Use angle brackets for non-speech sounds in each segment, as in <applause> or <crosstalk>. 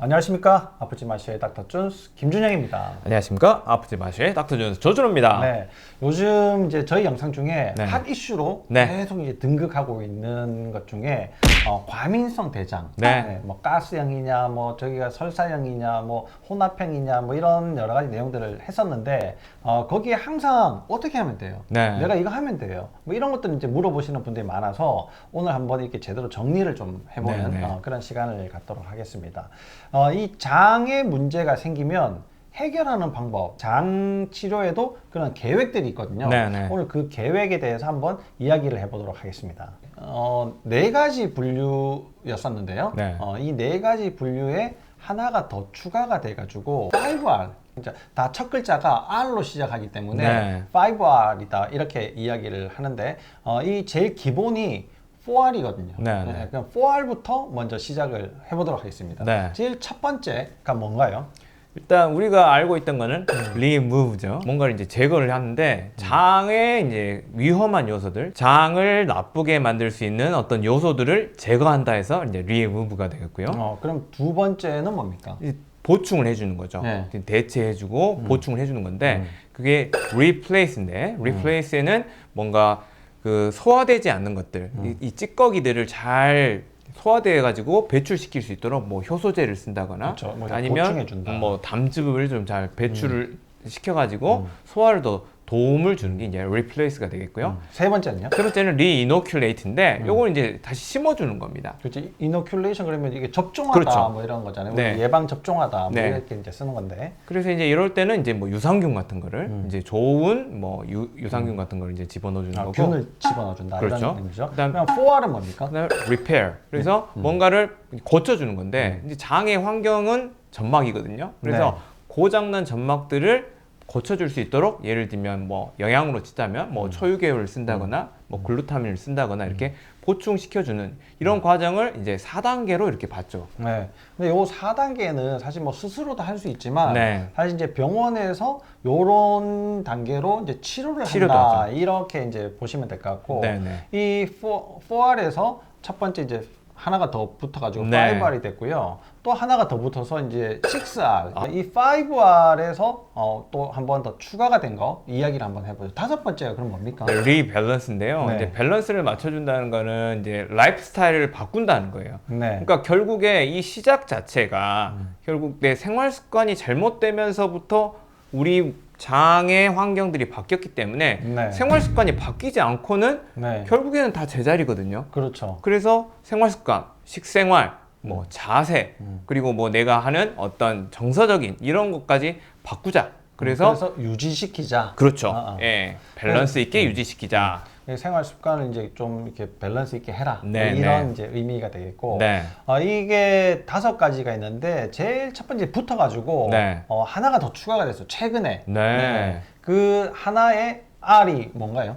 안녕하십니까 아프지 마시의 닥터 준스 김준영입니다. 안녕하십니까 아프지 마시의 닥터 존스 조준호입니다. 네, 요즘 이제 저희 영상 중에 네. 핫 이슈로 네. 계속 이제 등극하고 있는 것 중에 어, 과민성 대장, 네. 뭐 가스형이냐, 뭐 저기가 설사형이냐, 뭐 혼합형이냐, 뭐 이런 여러 가지 내용들을 했었는데 어, 거기에 항상 어떻게 하면 돼요? 네. 내가 이거 하면 돼요. 뭐 이런 것들 이제 물어보시는 분들이 많아서 오늘 한번 이렇게 제대로 정리를 좀 해보는 네, 네. 어, 그런 시간을 갖도록 하겠습니다. 어, 이 장에 문제가 생기면 해결하는 방법, 장 치료에도 그런 계획들이 있거든요. 네, 네. 오늘 그 계획에 대해서 한번 이야기를 해보도록 하겠습니다. 어, 네 가지 분류였었는데요. 네. 어, 이 네 가지 분류에 하나가 더 추가가 돼가지고 5R. 진짜 다 첫 글자가 R로 시작하기 때문에 네. 5R이다 이렇게 이야기를 하는데 어, 이 제일 기본이 4R이거든요. 네, 네. 그럼 4R부터 먼저 시작을 해보도록 하겠습니다. 네. 제일 첫 번째가 뭔가요? 일단 우리가 알고 있던 거는 <clears throat> remove죠. 뭔가를 이제 제거를 하는데 장에 이제 위험한 요소들, 장을 나쁘게 만들 수 있는 어떤 요소들을 제거한다 해서 이제 remove가 되겠고요. 어, 그럼 두 번째는 뭡니까? 이 보충을 해주는 거죠. 네. 대체해주고 보충을 해주는 건데 음. 그게 replace인데 replace에는 뭔가 그 소화되지 않는 것들, 음. 이, 이 찌꺼기들을 잘 소화돼 가지고 배출시킬 수 있도록 뭐 효소제를 쓴다거나 그렇죠. 뭐 아니면. 뭐 담즙을 좀 잘 배출을 시켜 가지고 소화를 더 도움을 주는 게 이제 replace가 되겠고요. 음. 세 번째는요? 세 번째는 reinoculate,인데 음. 요걸 이제 다시 심어주는 겁니다. 그렇지 이노큘레이션 그러면 이게 접종하다 그렇죠. 뭐 이런 거잖아요. 네. 예방 접종하다 뭐 네. 이렇게 이제 쓰는 건데. 그래서 이제 이럴 때는 이제 뭐 유산균 같은 거를 음. 이제 좋은 뭐 유, 유산균 같은 거를 이제 집어넣어 주는 아, 거고 균을 집어넣어 준다 그렇죠. 이런 의미죠. 그다음- 4R은 뭡니까? 그다음에 repair. 그래서 음. 뭔가를 고쳐 주는 건데 이제 장의 환경은 점막이거든요. 그래서 네. 고장난 점막들을 고쳐줄 수 있도록 예를 들면 뭐 영양으로 치자면 뭐 초유계를 쓴다거나 뭐 글루타민을 쓴다거나 이렇게 보충시켜주는 이런 과정을 이제 4단계로 이렇게 봤죠. 네. 근데 요 4단계는 사실 뭐 스스로도 할 수 있지만 네. 사실 이제 병원에서 요런 단계로 이제 치료를 치료도 한다 하죠. 이렇게 이제 보시면 될 것 같고 네네. 이 4, 4R에서 첫 번째 이제 하나가 더 붙어가지고 네. 5R이 됐고요. 또 하나가 더 붙어서 이제 6R. 아. 이 5R에서 어, 또 한 번 더 추가가 된 거 이야기를 한번 해보죠. 다섯 번째가 그럼 뭡니까? 네, 리밸런스인데요. 네. 이제 밸런스를 맞춰준다는 거는 이제 라이프 스타일을 바꾼다는 거예요. 네. 그러니까 결국에 이 시작 자체가 결국 내 생활 습관이 잘못되면서부터 우리 장의 환경들이 바뀌었기 때문에 네. 생활 습관이 바뀌지 않고는 네. 결국에는 다 제자리거든요. 그렇죠. 그래서 생활 습관, 식생활, 뭐 자세, 음. 그리고 뭐 내가 하는 어떤 정서적인 이런 것까지 바꾸자. 그래서, 그래서 유지시키자. 그렇죠. 아, 아. 예, 밸런스 있게 유지시키자. 이 생활 습관을 이제 좀 이렇게 밸런스 있게 해라. 네, 이런 네. 이제 의미가 되겠고. 네. 어, 이게 다섯 가지가 있는데 제일 첫 번째 붙어가지고 네. 어, 하나가 더 추가가 됐어요. 최근에. 네. 그 하나의 R이 뭔가요?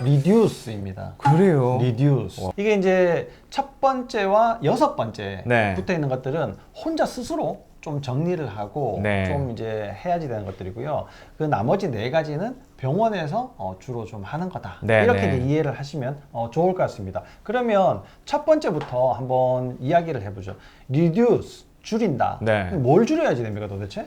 reduce입니다. 그래요. reduce. 이게 이제 첫 번째와 여섯 번째 네. 붙어 있는 것들은 혼자 스스로 좀 정리를 하고 네. 좀 이제 해야지 되는 것들이고요. 그 나머지 네 가지는 병원에서 어, 주로 좀 하는 거다. 네, 이렇게 네. 이해를 하시면 어, 좋을 것 같습니다. 그러면 첫 번째부터 한번 이야기를 해보죠. reduce 줄인다. 네. 뭘 줄여야지 됩니까 도대체?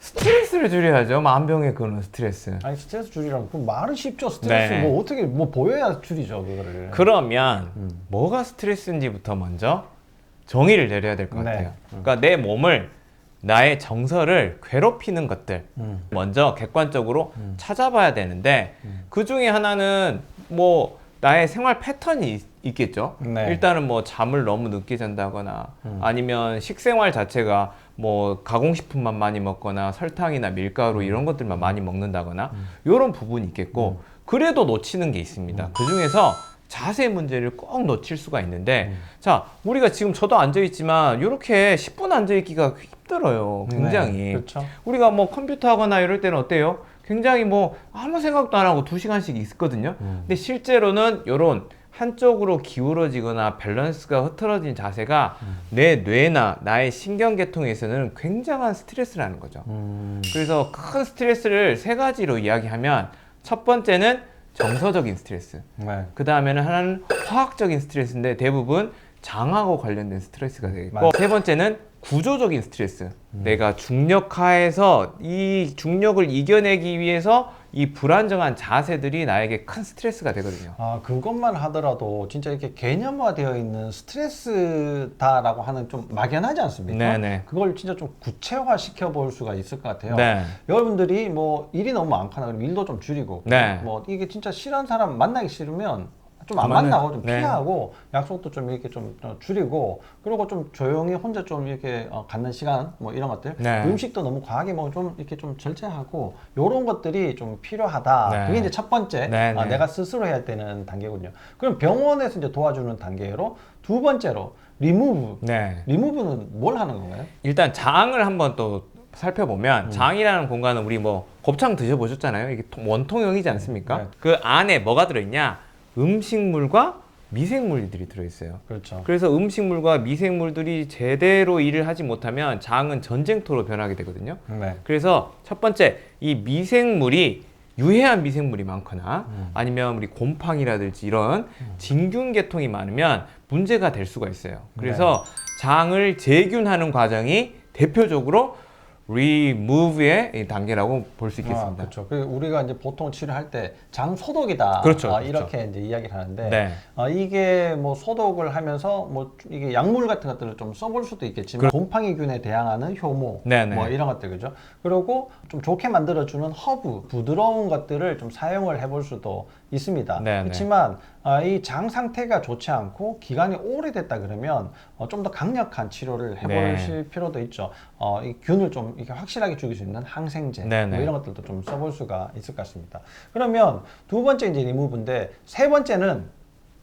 스트레스를 줄여야죠. 만병의 근원 스트레스. 아니 스트레스 줄이라면 그 말은 쉽죠. 스트레스 네. 뭐 어떻게 뭐 보여야 줄이죠 그거를. 그러면 음. 뭐가 스트레스인지부터 먼저 정의를 내려야 될것 네. 같아요. 그러니까 내 몸을 나의 정서를 괴롭히는 것들 음. 먼저 객관적으로 음. 찾아봐야 되는데 음. 그 중에 하나는 뭐 나의 생활 패턴이 있- 있겠죠. 네. 일단은 뭐 잠을 너무 늦게 잔다거나 음. 아니면 식생활 자체가 뭐 가공식품만 많이 먹거나 설탕이나 밀가루 이런 것들만 많이 먹는다거나 음. 이런 부분이 있겠고 그래도 놓치는 게 있습니다. 그 중에서 자세 문제를 꼭 놓칠 수가 있는데 음. 자 우리가 지금 저도 앉아 있지만 이렇게 10분 앉아 있기가 힘들어요. 굉장히 네, 그렇죠. 우리가 뭐 컴퓨터 하거나 이럴 때는 어때요? 굉장히 뭐 아무 생각도 안 하고 두 시간씩 있거든요. 음. 근데 실제로는 이런 한쪽으로 기울어지거나 밸런스가 흐트러진 자세가 음. 내 뇌나 나의 신경계통에서는 굉장한 스트레스라는 거죠. 음. 그래서 큰 스트레스를 세 가지로 이야기하면 첫 번째는 정서적인 스트레스. 네. 그 다음에는 하나는 화학적인 스트레스인데 대부분 장하고 관련된 스트레스가 되겠고 맞아요. 세 번째는 구조적인 스트레스. 내가 중력하에서 이 중력을 이겨내기 위해서 이 불안정한 자세들이 나에게 큰 스트레스가 되거든요. 아 그것만 하더라도 진짜 이렇게 개념화되어 있는 스트레스다라고 하는 좀 막연하지 않습니까? 네네. 그걸 진짜 좀 구체화 시켜 볼 수가 있을 것 같아요. 네. 여러분들이 뭐 일이 너무 많거나 그럼 일도 좀 줄이고 네. 뭐 이게 진짜 싫어하는 사람 만나기 싫으면 좀 안 만나고 좀 네. 피하고 약속도 좀 이렇게 좀 어, 줄이고 그리고 좀 조용히 혼자 좀 이렇게 어, 갖는 시간 뭐 이런 것들 네. 음식도 너무 과하게 뭐좀 이렇게 좀 절제하고 요런 것들이 좀 필요하다 네. 그게 이제 첫 번째 네, 아, 네. 내가 스스로 해야 되는 단계군요 그럼 병원에서 이제 도와주는 단계로 두 번째로 리무브 네. 리무브는 뭘 하는 건가요? 일단 장을 한번 또 살펴보면 음. 장이라는 공간은 우리 뭐 곱창 드셔보셨잖아요. 이게 통- 원통형이지 않습니까? 네. 그 안에 뭐가 들어있냐? 음식물과 미생물들이 들어있어요. 그렇죠 그래서 음식물과 미생물들이 제대로 일을 하지 못하면 장은 전쟁터로 변하게 되거든요. 네. 그래서 첫 번째 이 미생물이 유해한 미생물이 많거나 음. 아니면 우리 곰팡이라든지 이런 진균 계통이 많으면 문제가 될 수가 있어요. 그래서 장을 재균하는 과정이 대표적으로 remove의 단계라고 볼수 아, 있겠습니다. 그렇죠. 그 우리가 이제 보통 치료할 때 장 소독이다. 그렇죠, 아, 그렇죠. 이렇게 이제 이야기를 하는데 네. 아, 이게 뭐 소독을 하면서 뭐 이게 약물 같은 것들을 좀 써볼 수도 있겠지만 곰팡이균에 대항하는 효모 네, 네. 뭐 이런 것들 그죠. 그리고 좀 좋게 만들어주는 허브 부드러운 것들을 좀 사용을 해볼 수도 있습니다. 네, 네. 그렇지만 아, 이 장 상태가 좋지 않고 기간이 오래됐다 그러면 어, 좀 더 강력한 치료를 해보실 네. 필요도 있죠. 어, 이 균을 좀 이렇게 확실하게 죽일 수 있는 항생제 네, 뭐 네. 이런 것들도 좀 써볼 수가 있을 것 같습니다. 그러면 두 번째 이제 리무브인데 세 번째는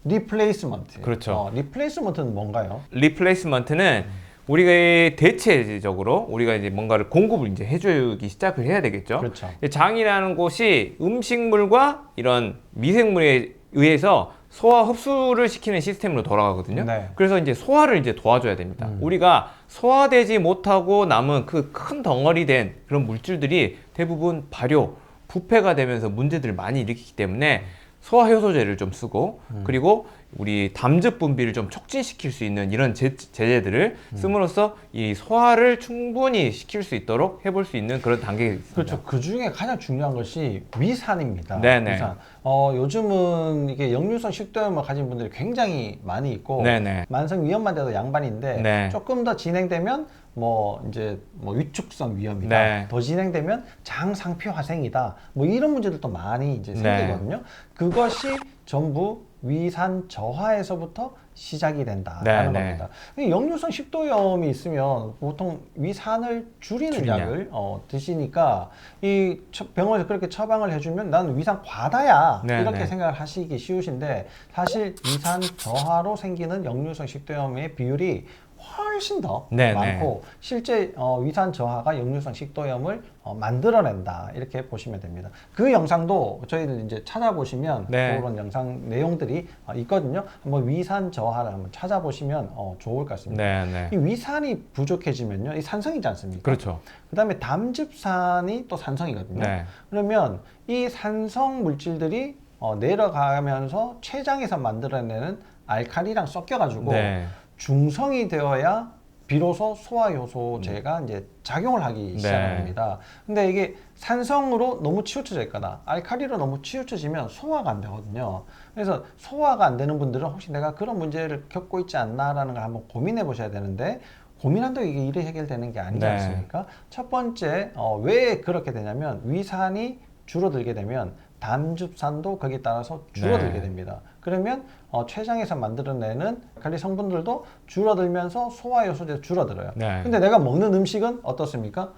리플레이스먼트. 그렇죠. 어, 리플레이스먼트는 뭔가요? 리플레이스먼트는 우리가 대체적으로 우리가 이제 뭔가를 공급을 이제 해주기 시작을 해야 되겠죠. 그렇죠. 장이라는 곳이 음식물과 이런 미생물에 의해서 소화 흡수를 시키는 시스템으로 돌아가거든요. 네. 그래서 이제 소화를 이제 도와줘야 됩니다. 우리가 소화되지 못하고 남은 그 큰 덩어리 된 그런 물질들이 대부분 발효, 부패가 되면서 문제들을 많이 일으키기 때문에 소화 효소제를 좀 쓰고 그리고 우리 담즙 분비를 좀 촉진시킬 수 있는 이런 제, 제제들을 씀으로써 이 소화를 충분히 시킬 수 있도록 해볼 수 있는 그런 있습니다. 그렇죠. 그 중에 가장 중요한 것이 위산입니다. 네네. 위산. 어, 요즘은 이게 역류성 식도염을 가진 분들이 굉장히 많이 있고 네네. 만성 위염만 돼도 양반인데 네. 조금 더 진행되면 뭐 이제 뭐 위축성 위염이다. 네. 더 진행되면 장 상피 화생이다. 뭐 이런 문제들도 많이 이제 네. 생기거든요. 그것이 전부 위산 저하에서부터 시작이 된다라는 네, 네. 겁니다. 이 역류성 식도염이 있으면 보통 위산을 줄이는 줄이냐. 약을 어, 드시니까 이 처- 병원에서 그렇게 처방을 해주면 나는 위산 과다야 네, 이렇게 네. 생각을 하시기 쉬우신데 사실 위산 저하로 생기는 역류성 식도염의 비율이 훨씬 더 네, 많고 실제 어, 위산 저하가 역류성 식도염을 어, 만들어낸다 이렇게 보시면 됩니다. 그 영상도 저희들 이제 찾아보시면 네. 그런 영상 내용들이 어, 있거든요. 한번 위산 저하를 한번 찾아보시면 어, 좋을 것 같습니다. 네, 네. 이 위산이 부족해지면요, 이 산성이지 않습니까? 그렇죠. 그다음에 담즙산이 또 산성이거든요. 네. 그러면 이 산성 물질들이 어, 내려가면서 췌장에서 만들어내는 알칼리랑 섞여가지고 네. 중성이 되어야 비로소 소화 효소제가 이제 작용을 하기 네. 시작합니다. 근데 이게 산성으로 너무 치우쳐져 있거나 알칼리로 너무 치우쳐지면 소화가 안 되거든요. 그래서 소화가 안 되는 분들은 혹시 내가 그런 문제를 겪고 있지 않나라는 걸 한번 고민해 보셔야 되는데 고민한다고 이게 일이 해결되는 게 아니지 네. 않습니까? 첫 번째 어, 왜 그렇게 되냐면 위산이 줄어들게 되면 담즙산도 거기에 따라서 줄어들게 네. 됩니다. 그러면 어, 췌장에서 만들어내는 칼리 성분들도 줄어들면서 소화 요소제 줄어들어요. 네. 근데 내가 먹는 음식은 어떻습니까?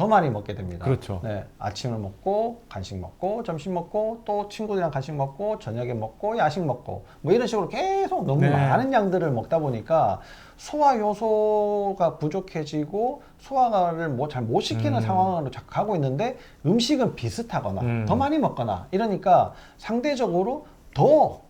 더 많이 먹게 됩니다. 그렇죠. 네, 아침을 먹고 간식 먹고 점심 먹고 또 친구들이랑 간식 먹고 저녁에 먹고 야식 먹고 뭐 이런 식으로 계속 너무 네. 많은 양들을 먹다 보니까 소화 요소가 부족해지고 소화를 뭐 잘 못 시키는 음. 상황으로 자꾸 가고 있는데 음식은 비슷하거나 음. 더 많이 먹거나 이러니까 상대적으로 더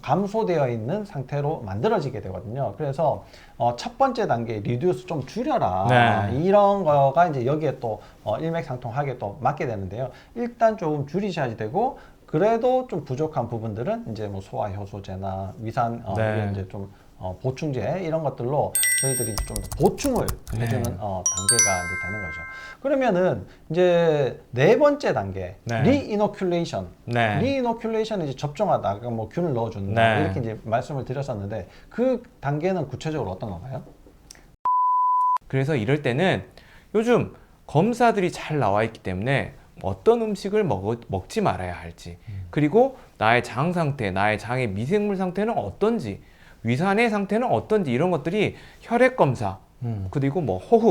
감소되어 있는 상태로 만들어지게 되거든요. 그래서 어, 첫 번째 단계 리듀스 좀 줄여라 네. 이런 거가 이제 여기에 또 어, 일맥상통하게 또 맞게 되는데요. 일단 조금 줄이셔야 되고 그래도 좀 부족한 부분들은 이제 뭐 소화 효소제나 위산 어, 네. 이런 이제 좀 어, 보충제 이런 것들로 저희들이 좀더 보충을 네. 해주는 어, 단계가 이제 되는 거죠. 그러면은 이제 네 번째 단계 네. 리이노큘레이션. 네. 리이노큘레이션은 이제 접종하다, 아까 뭐 균을 넣어준다 네. 이렇게 이제 말씀을 드렸었는데 그 단계는 구체적으로 어떤 건가요? 그래서 이럴 때는 요즘 검사들이 잘 나와 있기 때문에 어떤 음식을 먹, 먹지 말아야 할지 그리고 나의 장 상태, 나의 장의 미생물 상태는 어떤지 위산의 상태는 어떤지 이런 것들이 혈액 검사 그리고 뭐 호흡